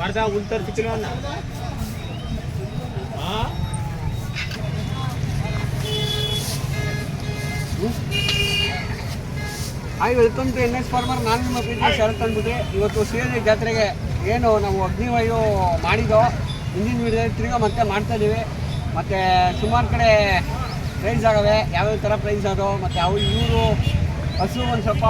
ಮಾಡ್ದ ಹುಲ್ ತರ್ಸಿಕ್ಕಿಲ್ಲ ಅನ್ನ hi welcome to N S farmer. ನಾನು ನಿಮ್ಮ ಪ್ರೀತಿ ಶರತ್ ಅಂದ್ಬಿಟ್ಟು ಇವತ್ತು ಶ್ರೀಹಳ್ಳಿ ಜಾತ್ರೆಗೆ ಏನು ನಾವು ಅಗ್ನಿವಾಯು ಮಾಡಿದೋ, ಹಿಂದಿನ ವೀಡಿಯೋದಲ್ಲಿ ತಿರ್ಗಾ ಮತ್ತೆ ಮಾಡ್ತಾ ಇದ್ದೀವಿ ಮತ್ತು ಸುಮಾರು ಕಡೆ ಪ್ರೈಸ್ ಆಗವೆ. ಯಾವ್ಯಾವ ಥರ ಪ್ರೈಸ್ ಆದೋ ಮತ್ತು ಅವು ಇವರು ಹಸು ಒಂದು ಸ್ವಲ್ಪ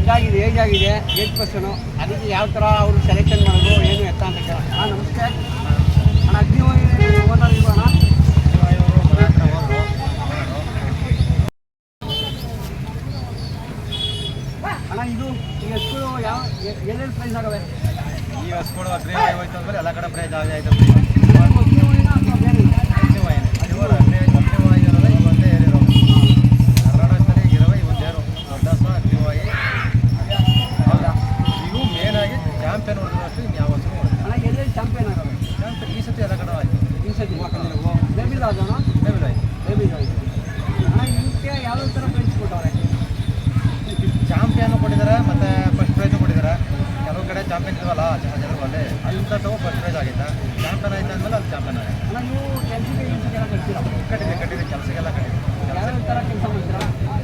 ಇದಾಗಿದೆ ಏಜ್ ಆಗಿದೆ ಏಜ್ ಪರ್ಸನು ಅದಕ್ಕೆ ಯಾವ ಥರ ಅವರು ಸೆಲೆಕ್ಷನ್ ಮಾಡೋದು, ಏನು ಎತ್ತ ಅಂತ ಕೇಳ ಹಾಂ, ನಮಸ್ತೆ. ಅಣ್ಣ ಅಗ್ನಿ ಓನರ್ ಇಲ್ವಾ ಅಣ್ಣ? ಇದು ಈ ಹಸು ಯಾವ ಎಲ್ಲೆಲ್ಲಿ ಪ್ರೈಸ್ ಆಗವೆ? ಈ ಹಸ್ಕೊಡು ಅಗ್ರಿ ಹೋಯ್ತು ಅಂದ್ರೆ ಎಲ್ಲ ಕಡೆ ಪ್ರೈಸ್ ಆಗಿ ಆಯ್ತು ಅಗ್ನಿವಾಯುನ ಅಥವಾ ಬೇರೆ ಇವತ್ತೇ ಏರಿರೋ ಕರ್ನಾಟಕದಲ್ಲಿ ಇರೋವೆ ಇವತ್ತೇರು ದೊಡ್ಡ ಹಸು ಅಗ್ನಿವಾಯಿ ಹೌದಾ ಇವು ಮೇನ್ ಆಗಿ ಚಾಂಪಿಯನ್ ಹೊಡೆದ್ರು ಅಷ್ಟು ಯಾವ ಹಸು ಹೊಡೆದ್ರು ಅಣ್ಣ ಎಲ್ಲೆಲ್ಲಿ ಚಾಂಪಿಯನ್ ಆಗವೆ ಚಾಂಪಿಯನ್ ಈ ಸತಿ ಎಲ್ಲ ಕಡೆ ಆಯ್ತು ಈ ಸತಿ ಬೇಬಿದ ಅದಣ್ಣ ಲೆವೆಲ್ ಆಯ್ತು ಬೇಬಿದ ಅಣ್ಣ ಇದಕ್ಕೆ ಯಾವ ಥರ ಪ್ರೈಸ್ ಕೊಟ್ಟವ್ರೆ ಚಾಂಪಿಯನ್ ಕೊಟ್ಟಿದ್ದಾರೆ ಮತ್ತೆ ಫಸ್ಟ್ ಪ್ರೈಸ್ ಕೊಟ್ಟಿದ್ದಾರೆ ಕೆಲವು ಕಡೆ ಚಾಂಪಿಯನ್ ಇಲ್ವಲ್ಲ ಜನರಲ್ಲಿ ಅಂತ ತಗೋ ಫಸ್ಟ್ ಪ್ರೈಸ್ ಆಗಿತ್ತ ಚಾಂಪಿಯನ್ ಆಯ್ತು ಅಂದ್ಮೇಲೆ ಅದು ಚಾಂಪಿಯನ್ ಆಗಿದೆ ಅಣ್ಣ ನೀವು ಕೆಲಸಕ್ಕೆ ಕೆಲಸಕ್ಕೆಲ್ಲ ಕಟ್ತೀರಾ ಕಟ್ಟಿದೆ ಕಟ್ಟಿದೆ ಕೆಲಸಕ್ಕೆಲ್ಲ ಕಟ್ಟಿದೆ ಥರ ಕೆಲಸ ಮಾಡ್ತೀರಾ?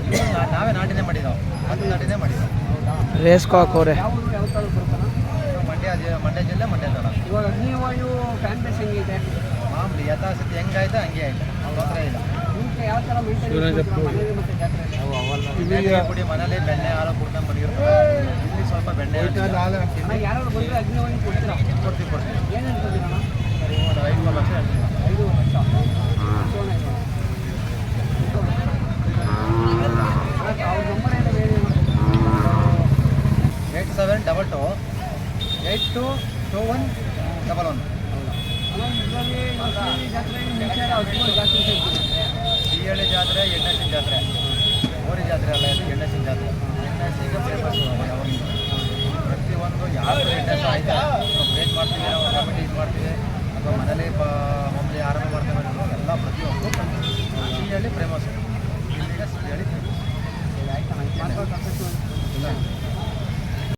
ಇವು ನಾ- ನಾವೇ ನಾಟಿನೇ ಮಾಡಿದಾವೆ ಅದು ನಾಟಿನೇ ಮಾಡಿದಾವೆ ರೇಸ್ ಕಾಕೋರೆ ಯಾವ ಊರು ಯಾವ ಥರ ಬರ್ತಾನ ಮಂಡ್ಯ ಜಿ- ಮಂಡ್ಯ ಜಿಲ್ಲೆ ಮಂಡ್ಯ ಇವಾಗ ಫ್ಯಾನ್ ಬೇಸ್ ಹೆಂಗಿದೆ? ಮಾಮೂಲಿ ಯಥಾಸ್ಥಿತಿ ಹೆಂಗಾಯ್ತು ಹಂಗೆ ಆಯ್ತು. ಇಲ್ಲ. ಇದಕ್ಕೆ ಯಾವ ಥರ ಮೇಂಟೈನ್ ಮನೇಲಿ ಮತ್ತು ಜಾತ್ರೆಯಲ್ಲಿ ಬೆಣ್ಣೆ ಕುಡಿ ಮನೇಲಿ ಬೆಣ್ಣೆ ಹಾಲು ಕುಡ್ಕೊಂಡು ಮಡಗಿರ್ತಾರೆ ಇಲ್ಲಿ ಸ್ವಲ್ಪ ಬೆಣ್ಣೆ ಅಣ್ಣ ಬಂದರೆ ಕೊಡ್ತೀರಾ? ಕೊಡ್ತೀವಿ ಕೊಡ್ತೀವಿ ಏನೇನು ಕೊಡ್ತೀರಣ್ಣ ಒಂದು ಐದು ಲಕ್ಷ ಹೇಳ್ತೀವಿ. ಐದು ಲಕ್ಷ ಇಟ್ಕೊಳ್ಳೋಣ ಇದು. ಅಣ್ಣ, ಅವ್ರ ನಂಬರ್ ಏನು ಹೇಳಿ eight seven double two eight two two one double one ಈ ಹಸುಗಳು ಜಾತ್ರೆ ಎಣ್ಣೆಸಿನ ಜಾತ್ರೆ. ಓರಿ ಜಾತ್ರೆ ಅಲ್ಲ ಇದು ಎಣ್ಣಸಿನ ಜಾತ್ರೆ. ಎಣ್ಣೆಸಿಗೆ ಫೇಮಸ್ ಯಾವಾಗಿಂದ ಪ್ರತಿಯೊಂದು ಯಾರು ಎಣ್ಣೆಸ ಆಯ್ತಾ ವೇಟ್ ಮಾಡ್ತೀವಿ, ನಾವು ಕಮಿಟಿ ಇದು ಮಾಡ್ತೀವಿ. ಅಥವಾ ಮನೇಲಿ